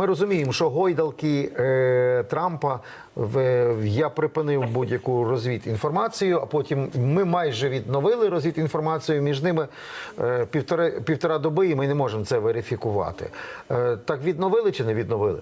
Ми розуміємо, що гойдалки е, Трампа в, я припинив будь-яку розвідінформацію, а потім ми майже відновили розвідінформацію. Між ними е, півтора, півтора доби, і ми не можемо це верифікувати. Е, так відновили чи не відновили?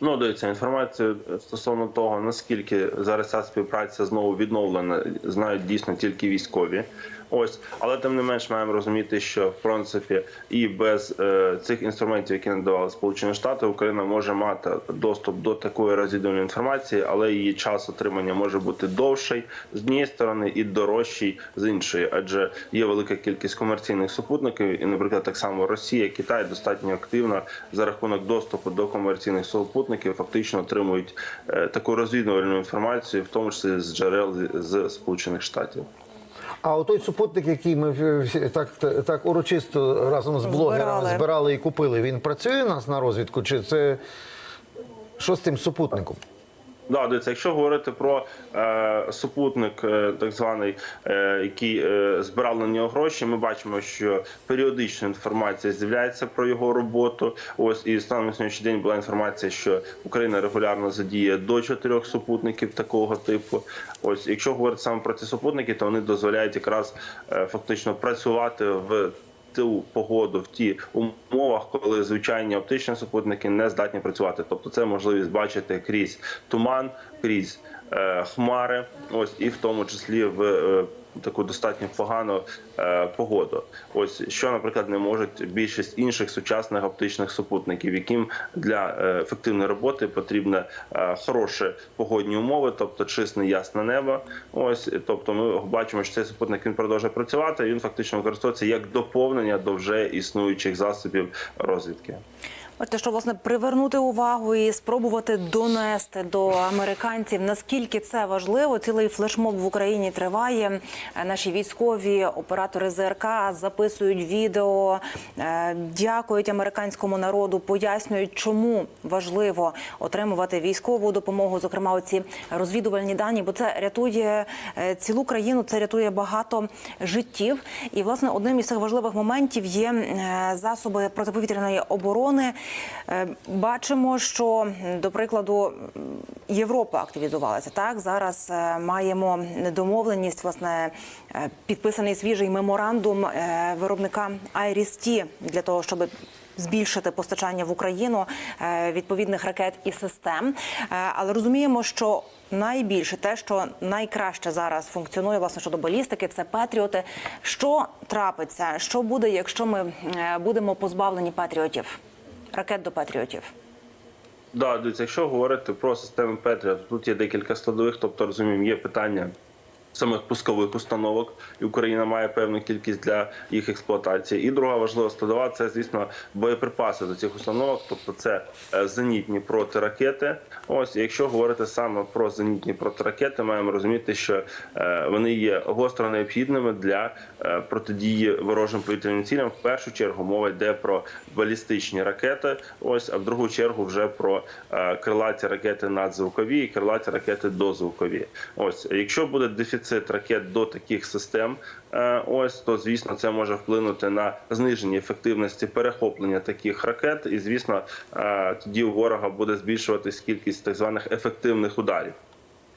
Ну, дивіться, інформацію стосовно того, наскільки зараз ця співпраця знову відновлена, знають дійсно тільки військові. Ось, але тим не менш маємо розуміти, що в принципі і без е, цих інструментів, які надавали Сполучені Штати, Україна може мати доступ до такої розвідувальної інформації, але її час отримання може бути довший з однієї сторони і дорожчий з іншої, адже є велика кількість комерційних супутників, і, наприклад, так само Росія, Китай достатньо активно за рахунок доступу до комерційних супутників, фактично отримують е, таку розвідувальну інформацію, в тому числі з джерел з Сполучених Штатів. А отой супутник, який ми так, так урочисто разом з блогерами Збирали. збирали і купили, він працює у нас на розвідку? Чи це що з тим супутником? Да, дивіться, якщо говорити про е, супутник, е, так званий, е, який е, збирав на нього гроші, ми бачимо, що періодична інформація з'являється про його роботу. Ось і станом на сьогоднішній день була інформація, що Україна регулярно задіє до чотирьох супутників такого типу. Ось, якщо говорити саме про ці супутники, то вони дозволяють якраз е, фактично працювати в ту погоду в ті умовах, коли звичайні оптичні супутники не здатні працювати. Тобто, це можливість бачити крізь туман, крізь е, хмари, ось і в тому числі в е, таку достатньо погану е, погоду. Ось що, наприклад, не можуть більшість інших сучасних оптичних супутників, яким для е, ефективної роботи потрібні е, хороші погодні умови, тобто чисте ясне небо. Ось тобто, ми бачимо, що цей супутник він продовжує працювати. Він фактично використовується як доповнення до вже існуючих засобів розвідки. Бачите, що власне привернути увагу і спробувати донести до американців наскільки це важливо. Цілий флешмоб в Україні триває. Наші військові оператори ЗРК записують відео, е, дякують американському народу, пояснюють, чому важливо отримувати військову допомогу, зокрема оці розвідувальні дані, бо це рятує е, цілу країну, це рятує багато життів. І власне одним із цих важливих моментів є е, засоби протиповітряної оборони. Е, Бачимо, що до прикладу Європа активізувалася. Так зараз е, маємо домовленість, власне, е, підписаний свіжий меморандум виробника Айрісті для того, щоб збільшити постачання в Україну відповідних ракет і систем. Але розуміємо, що найбільше те, що найкраще зараз функціонує власне щодо балістики, це патріоти. Що трапиться? Що буде, якщо ми будемо позбавлені патріотів? Ракет до патріотів. Да, якщо говорити про системи Петріот, тут є декілька складових, тобто розуміємо, є питання. Самих пускових установок, і Україна має певну кількість для їх експлуатації. І друга важлива складова це, звісно, боєприпаси до цих установок, тобто це е, зенітні протиракети. Ось якщо говорити саме про зенітні протиракети, маємо розуміти, що е, вони є гостро необхідними для е, протидії ворожим повітряним цілям. В першу чергу мова йде про балістичні ракети. Ось, а в другу чергу вже про крилаті ракети надзвукові і крилаті ракети дозвукові. Ось, якщо буде дефіцит ракет до таких систем, е, ось то звісно це може вплинути на зниження ефективності перехоплення таких ракет, і звісно, е, тоді у ворога буде збільшуватись кількість так званих ефективних ударів.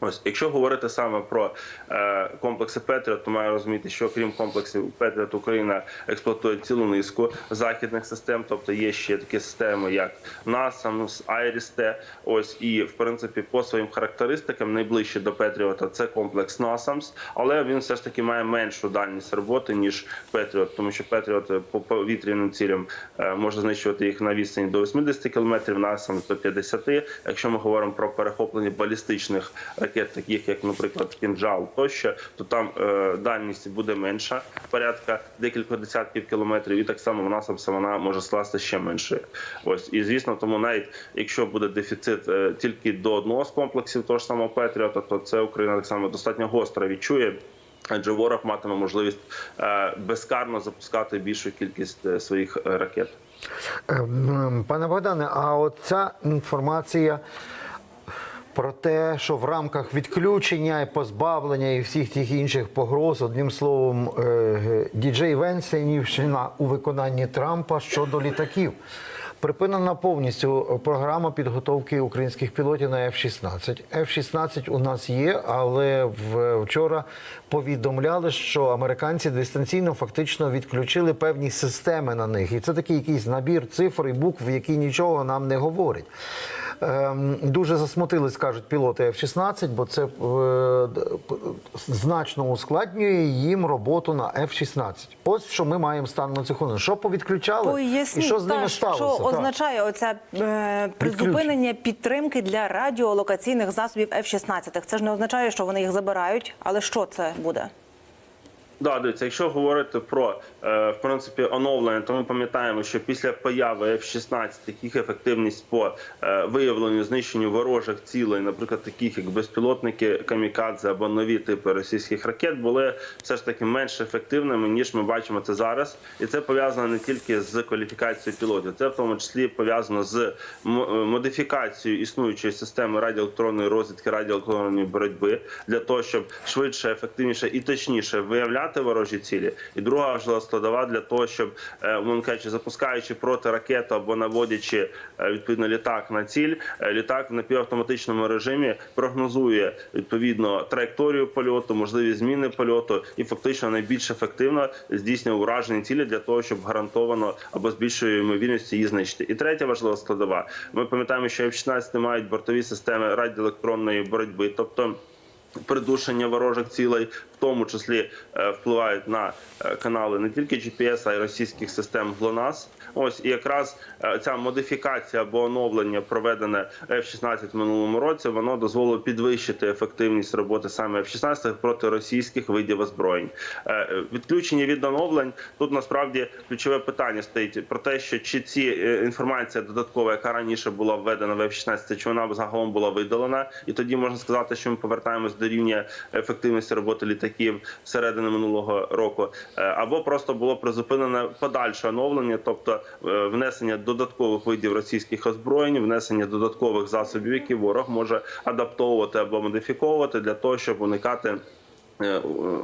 Ось, якщо говорити саме про е, комплекси Петріот, то маю розуміти, що крім комплексів Петріот, Україна експлуатує цілу низку західних систем, тобто є ще такі системи, як NASAMS, IRIS-T. Ось і в принципі по своїм характеристикам найближче до Петріота це комплекс NASAMS, але він все ж таки має меншу дальність роботи ніж Петріот, тому що Петріот по повітряним цілям е, може знищувати їх на відстані до 80 км, NASAMS до 50. Якщо ми говоримо про перехоплення балістичних таких як, наприклад, кінжал тощо, то там е, дальність буде менша, порядка декілька десятків кілометрів, і так само в нас вона може скласти ще менше. Ось і звісно, тому навіть якщо буде дефіцит е, тільки до одного з комплексів, того ж самого Петріота, то це Україна так само достатньо гостро відчує. Адже ворог матиме можливість е, безкарно запускати більшу кількість е, своїх е, ракет. Пане Богдане, а от ця інформація про те, що в рамках відключення і позбавлення і всіх тих інших погроз, одним словом, е, діджей Венсенівщина у виконанні Трампа щодо літаків. Припинена повністю програма підготовки українських пілотів на F-16. F-16 у нас є, але вчора повідомляли, що американці дистанційно фактично відключили певні системи на них. І це такий якийсь набір цифр і букв, які нічого нам не говорять. Ем, Дуже засмутились, кажуть пілоти F-16, бо це е, значно ускладнює їм роботу на F-16. Ось що ми маємо станом на цю хвилину. Що повідключали Поясніть, і що з ними та, сталося? Що означає оця е, призупинення підтримки для радіолокаційних засобів F-16? Це ж не означає, що вони їх забирають, але що це буде? Да, дивіться, якщо говорити про е, в принципі оновлення, то ми пам'ятаємо, що після появи F-16 їх ефективність по е, виявленню знищенню ворожих цілей, наприклад, таких як безпілотники камікадзе або нові типи російських ракет, були все ж таки менш ефективними ніж ми бачимо це зараз, і це пов'язано не тільки з кваліфікацією пілотів, це в тому числі пов'язано з е, модифікацією існуючої системи радіоелектронної розвідки радіоелектронної боротьби для того, щоб швидше, ефективніше і точніше виявляти ворожі цілі. І друга важлива складова для того, щоб е, умовно кажучи, запускаючи проти ракету або наводячи е, відповідно літак на ціль, е, літак в напівавтоматичному режимі прогнозує відповідно траєкторію польоту, можливі зміни польоту і фактично найбільш ефективно здійснює ураження цілі для того, щоб гарантовано або з більшою ймовірністю її знищити. І третя важлива складова. Ми пам'ятаємо, що F-16 мають бортові системи радіоелектронної боротьби, тобто. Придушення ворожих цілей, в тому числі е, впливають на е, канали не тільки GPS, а й російських систем ГЛОНАСС. Ось і якраз е, ця модифікація або оновлення, проведене F-16 в минулому році, воно дозволило підвищити ефективність роботи саме F-16 проти російських видів озброєнь. Відключення від оновлень тут насправді ключове питання стоїть про те, що чи ці інформація додаткова, яка раніше була введена в F-16, чи вона загалом була видалена, і тоді можна сказати, що ми повертаємось до рівня ефективності роботи літаків середини минулого року, Е, або просто було призупинене подальше оновлення, тобто е, внесення додаткових видів російських озброєнь, внесення додаткових засобів, які ворог може адаптовувати або модифіковувати для того, щоб уникати. Е,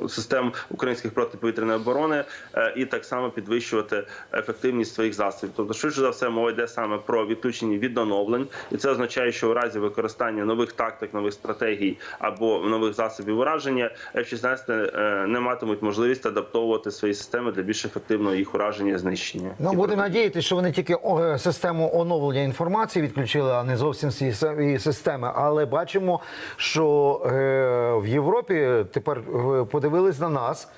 Систем українських протиповітряної оборони е, і так само підвищувати ефективність своїх засобів. Тобто, швидше за все, мова йде саме про відключення від оновлень, і це означає, що у разі використання нових тактик, нових стратегій або нових засобів ураження F-16 е, не матимуть можливість адаптовувати свої системи для більш ефективного їх ураження і знищення. Ну, будемо надіятися, що вони тільки систему оновлення інформації відключили, а не зовсім всі системи. Але бачимо, що е, в Європі тепер е, подивились на нас.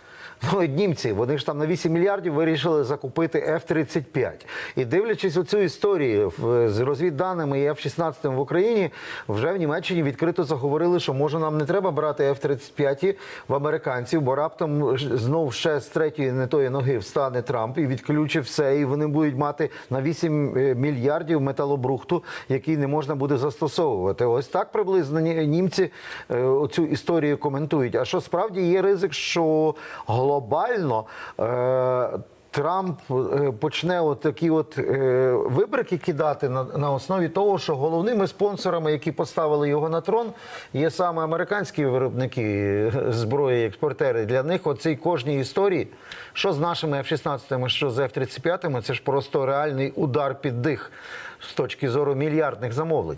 Ну, німці, вони ж там на 8 мільярдів вирішили закупити F-35. І дивлячись оцю історію з розвідданими і F-16 в Україні, вже в Німеччині відкрито заговорили, що може нам не треба брати F-35 в американців, бо раптом знов ще з третьої не тої ноги встане Трамп і відключить все, і вони будуть мати на 8 е, мільярдів металобрухту, який не можна буде застосовувати. Ось так приблизно німці е, цю історію коментують. А що справді є ризик, що глобально. Е, Трамп е, почне от такі от е, вибрики кидати на, на основі того, що головними спонсорами, які поставили його на трон, є саме американські виробники е, зброї, експортери. Для них оцій кожній історії, що з нашими F-16, що з F-35, це ж просто реальний удар під дих з точки зору мільярдних замовлень.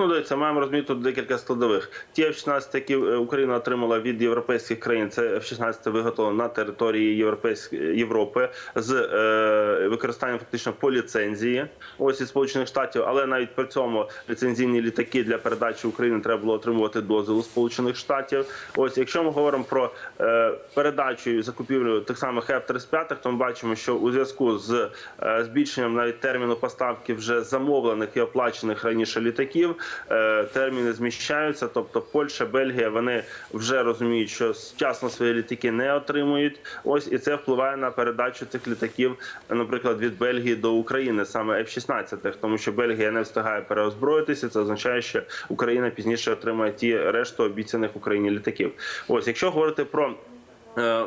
Ну, дивіться, маємо розуміти тут декілька складових. Ті F-16, які е, Україна отримала від європейських країн, це F-16 виготовлено на території Європейської Європи з е, використанням фактично по ліцензії. Ось із Сполучених Штатів, але навіть при цьому ліцензійні літаки для передачі України треба було отримувати дозвіл Сполучених Штатів. Ось, якщо ми говоримо про е, передачу і закупівлю тих самих F-35, то ми бачимо, що у зв'язку з е, збільшенням навіть терміну поставки вже замовлених і оплачених раніше літаків. Е, Терміни зміщаються, тобто Польща, Бельгія вони вже розуміють, що вчасно свої літаки не отримують. Ось і це впливає на передачу цих літаків, наприклад, від Бельгії до України, саме F-16, тому що Бельгія не встигає переозброїтися. Це означає, що Україна пізніше отримає ті решту обіцяних Україні літаків. Ось, якщо говорити про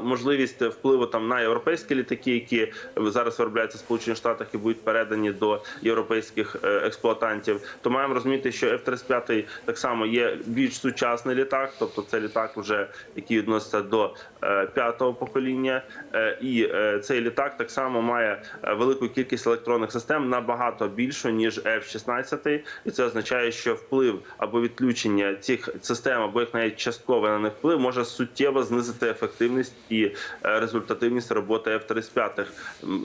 можливість впливу там на європейські літаки, які зараз виробляються в Сполучених Штатах і будуть передані до європейських е, експлуатантів, то маємо розуміти, що F-35 так само є більш сучасний літак, тобто це літак, вже який відноситься до е, п'ятого покоління, Е, і е, цей літак так само має е, велику кількість електронних систем набагато більшу ніж F-16, і це означає, що вплив або відключення цих систем, або їх навіть частково на них вплив може суттєво знизити ефективність і е, результативність роботи F-35,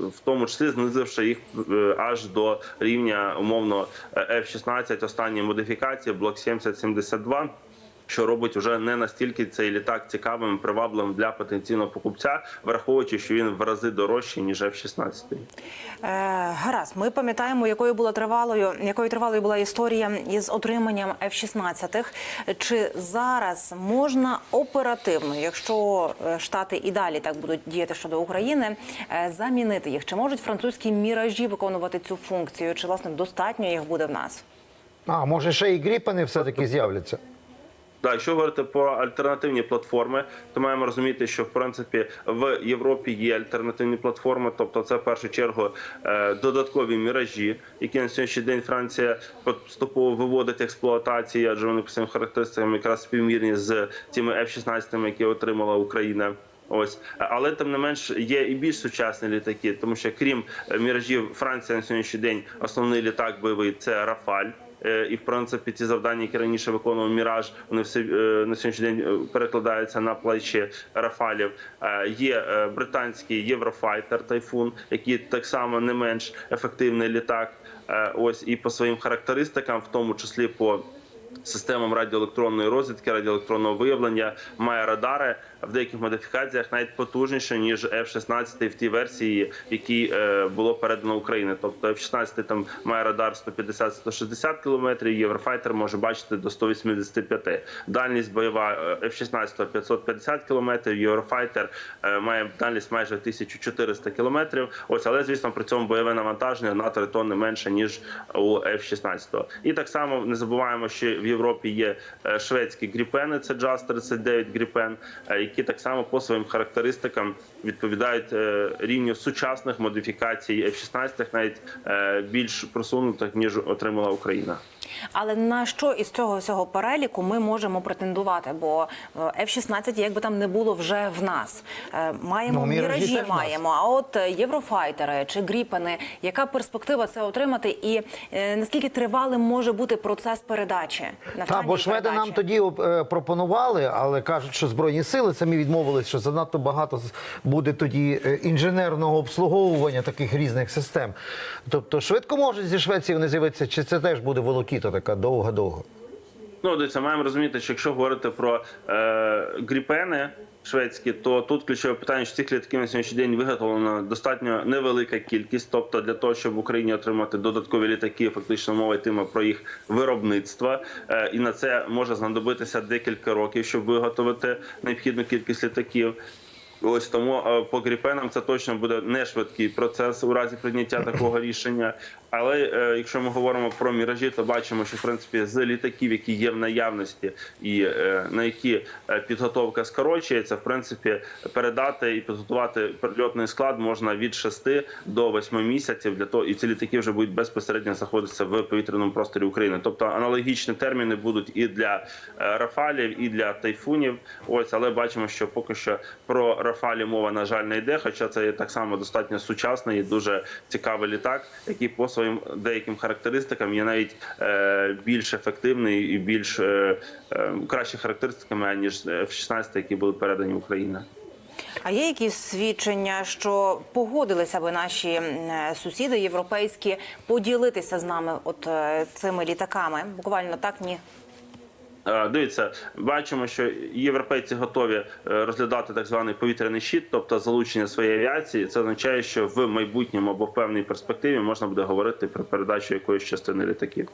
в тому числі знизивши їх е, аж до рівня умовно е, F-16 останньої модифікації блок 7072 що робить уже не настільки цей літак цікавим, привабливим для потенційного покупця, враховуючи, що він в рази дорожчий ніж F-16. Е, гаразд, ми пам'ятаємо, якою була тривалою, якою тривалою була історія із отриманням F-16. Чи зараз можна оперативно, якщо е, штати і далі так будуть діяти щодо України, е, замінити їх? Чи можуть французькі міражі виконувати цю функцію? Чи власне достатньо їх буде в нас? А може ще і гріпани все-таки з'являться? Так, якщо говорити про альтернативні платформи, то маємо розуміти, що в принципі в Європі є альтернативні платформи, тобто це в першу чергу е, додаткові міражі, які на сьогоднішній день Франція поступово виводить експлуатації, адже вони по своїм характеристикам якраз співмірні з цими F-16, які отримала Україна. Ось, але тим не менш є і більш сучасні літаки, тому що крім е, міражів, Франція на сьогоднішній день основний літак бойовий це Рафаль. Е, І в принципі ті завдання, які раніше виконував Міраж, вони все на сьогоднішній день е, перекладаються на плечі Рафалів. Е, Є британський Єврофайтер Тайфун, який так само не менш ефективний літак. Ось і по своїм характеристикам, в тому числі по системам радіоелектронної розвідки, радіоелектронного виявлення, має радари в деяких модифікаціях навіть потужніше ніж F-16 в тій версії, в якій е, було передано Україні. Тобто F-16 там має радар 150-160 км, Єврофайтер може бачити до 185. Дальність бойова е, F-16 550 км, Єврофайтер е, має дальність майже 1400 км. Ось, але звісно, при цьому бойове навантаження на 3 тонни менше ніж у F-16. І так само не забуваємо, що в Європі є е, шведські гріпени, це JAS 39 Gripen, е, які так само по своїм характеристикам відповідають е, рівню сучасних модифікацій F-16, навіть більш просунутих ніж отримала Україна. Але на що із цього всього переліку ми можемо претендувати? Бо е, F-16, як би там не було, вже в нас маємо Ну, «Міражі» маємо. А от єврофайтери чи гріпени, яка перспектива це отримати, і наскільки тривалим може бути процес передачі? Та, бо шведи передачі? нам тоді е, пропонували, але кажуть, що збройні сили самі відмовились, що занадто багато буде тоді е, інженерного обслуговування таких різних систем. Тобто швидко можуть зі Швеції вони з'явитися, чи це теж буде волокіта така довго-довго? Ну, дивіться, маємо розуміти, що якщо говорити про е, гріпени шведські, то тут ключове питання, що цих літаків на сьогоднішній день виготовлено достатньо невелика кількість. Тобто, для того, щоб в Україні отримати додаткові літаки, фактично мова йтиме про їх виробництво, е, і на це може знадобитися декілька років, щоб виготовити необхідну кількість літаків. Ось тому е, по гріпенам це точно буде не швидкий процес у разі прийняття такого рішення. Але е, якщо ми говоримо про міражі, то бачимо, що в принципі з літаків, які є в наявності, і е, на які підготовка скорочується, в принципі, передати і підготувати льотний склад можна від 6 до 8 місяців для того, і ці літаки вже будуть безпосередньо знаходитися в повітряному просторі України. Тобто аналогічні терміни будуть і для рафалів, і для тайфунів. Ось, але бачимо, що поки що про рафалі мова на жаль не йде. Хоча це так само достатньо сучасний і дуже цікавий літак, який по своїм деяким характеристикам є навіть е, більш ефективний і більш е, е, кращі характеристиками ніж F-16, які були передані в Україну. А є якісь свідчення, що погодилися би наші е, сусіди європейські поділитися з нами от е, цими літаками? Буквально так ні. Е, Дивіться, бачимо, що європейці готові е, розглядати так званий повітряний щит, тобто залучення своєї авіації. Це означає, що в майбутньому або в певній перспективі можна буде говорити про передачу якоїсь частини літаків.